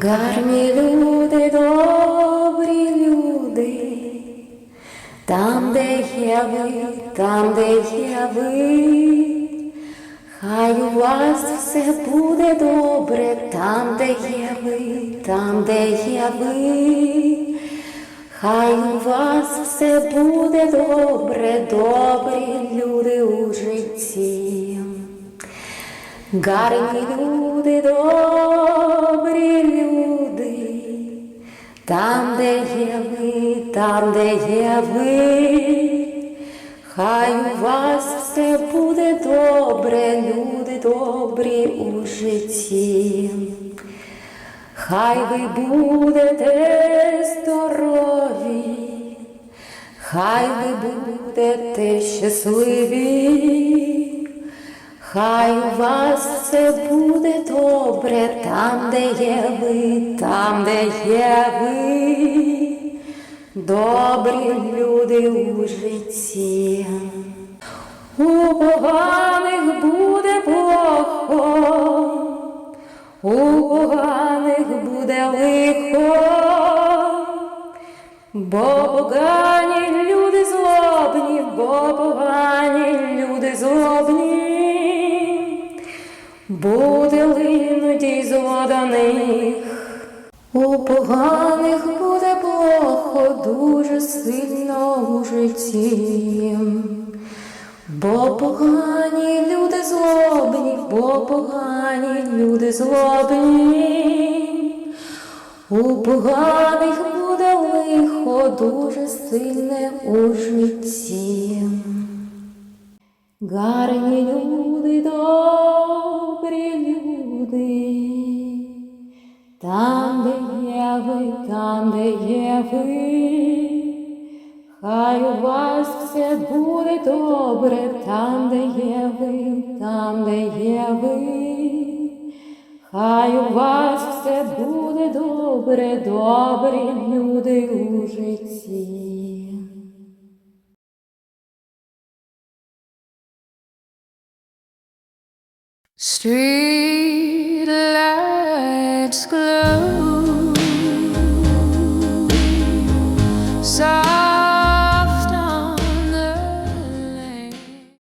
Гарні люди, добрі люди, там, де є ви, там, де є ви, хай у вас все буде добре, там, де є ви, там, де є ви, хай у вас все буде добре, добрі люди у житті. Гарні люди, добрі там, де є ви, там, де є ви, хай у вас все буде добре, люди добрі у житті. Хай ви будете здорові, хай ви будете щасливі. Хай у вас все буде добре, там, де є ви, там, де є ви, добрі люди у житті. У поганих буде плохо, у поганих буде лихо, бо погані люди злобні, бо погані люди злобні, буде линуть зло. У поганих буде плохо, дуже сильно у житті. Бо погані люди злобні, бо погані люди злобні. У поганих буде лихо дуже сильне у житті. Гарні люди, добрі люди, там, де є ви, там, де є ви, хай у вас все буде добре, там, де є ви, там, де є ви, хай у вас все буде добре, добрі люди у житті. Street lights glow. So